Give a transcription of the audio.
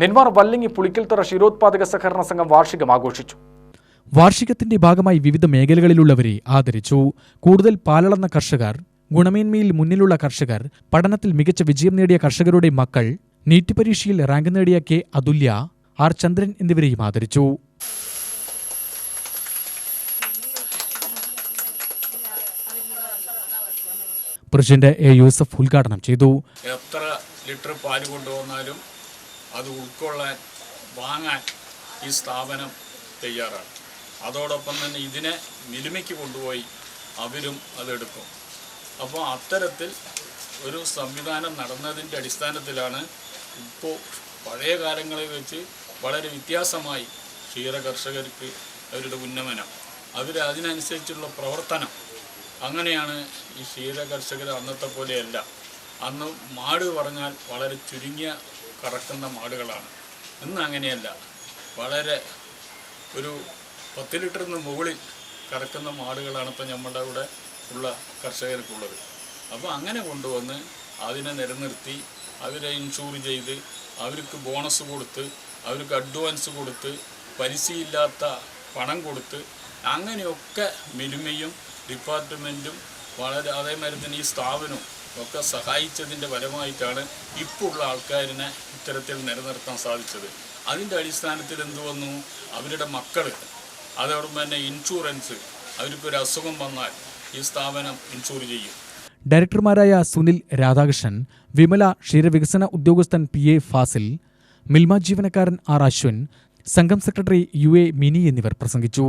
നെന്മാർ വല്ലിങ്ങി പുളിക്കൽത്തറ ക്ഷീരോത്പാദക സഹകരണ സംഘം വാർഷികം ആഘോഷിച്ചു. വാർഷികത്തിന്റെ ഭാഗമായി വിവിധ മേഖലകളിലുള്ളവരെ ആദരിച്ചു. കൂടുതൽ പാലളന്ന കർഷകർ ഗുണമേന്മയിൽ മുന്നിലുള്ള കർഷകർ പഠനത്തിൽ മികച്ച വിജയം നേടിയ കർഷകരുടെ മക്കൾ നീറ്റ് പരീക്ഷയിൽ റാങ്ക് നേടിയ കെ അതുല്യ ആർ ചന്ദ്രൻ എന്നിവരെയും ആദരിച്ചു. പ്രസിഡന്റ് എ യൂസഫ് ഉദ്ഘാടനം ചെയ്തു. എത്ര ലിറ്റർ പാൽ കൊണ്ടുവന്നാലും അത് ഉൾക്കൊള്ളാൻ വാങ്ങാൻ ഈ സ്ഥാപനം തയ്യാറാണ്. അതോടൊപ്പം തന്നെ ഇതിനെ മിനിമയ്ക്ക് കൊണ്ടുപോയി അവരും അതെടുക്കും. അപ്പോൾ അത്തരത്തിൽ ഒരു സംവിധാനം നടന്നതിന്റെ അടിസ്ഥാനത്തിലാണ് ഇപ്പോൾ പഴയ കാലങ്ങളിൽ വെച്ച് വളരെ വ്യത്യാസമായി ക്ഷീര കർഷകർക്ക് അവരുടെ ഉന്നമനം. അവർ അതിനനുസരിച്ചുള്ള പ്രവർത്തനം. അങ്ങനെയാണ് ഈ ക്ഷീര കർഷകർ അന്നത്തെ പോലെയല്ല. അന്ന് മാട് പറഞ്ഞാൽ വളരെ ചുരുങ്ങിയ കറക്കുന്ന മാടുകളാണ്. ഇന്ന് അങ്ങനെയല്ല. വളരെ ഒരു പത്ത് ലിറ്ററിന് മുകളിൽ കറക്കുന്ന മാടുകളാണ് ഇപ്പം നമ്മുടെ ഇവിടെ ഉള്ള കർഷകർക്കുള്ളത്. അപ്പോൾ അങ്ങനെ കൊണ്ടുവന്ന് അതിനെ നിലനിർത്തി അവരെ ഇൻഷൂർ ചെയ്ത് അവർക്ക് ബോണസ് കൊടുത്ത് അവർക്ക് അഡ്വാൻസ് കൊടുത്ത് പലിശയില്ലാത്ത പണം കൊടുത്ത് അങ്ങനെയൊക്കെ മിനിമയും ഡിപ്പാർട്ട്മെന്റും വളരെ അതേമാതിരി തന്നെ ഈ സ്ഥാപനവും ഒക്കെ സഹായിച്ചതിന്റെ ഫലമായിട്ടാണ് ഇപ്പോൾ ഉള്ള ആൾക്കാരിനെ ഇത്തരത്തിൽ നിലനിർത്താൻ സാധിച്ചത്. അതിന്റെ അടിസ്ഥാനത്തിൽ എന്ത് വന്നു? അവരുടെ മക്കൾ അതോടൊപ്പം തന്നെ ഇൻഷുറൻസ് അവർക്കൊരു അസുഖം വന്നാൽ ഈ സ്ഥാപനം ഇൻഷുർ ചെയ്യും. ഡയറക്ടർമാരായ സുനിൽ രാധാകൃഷ്ണൻ വിമല ക്ഷീരവികസന ഉദ്യോഗസ്ഥൻ പി എ ഫാസിൽ മിൽമ ജീവനക്കാരൻ ആർ അശ്വിൻ സംഘം സെക്രട്ടറി യു എ മിനി എന്നിവർ പ്രസംഗിച്ചു.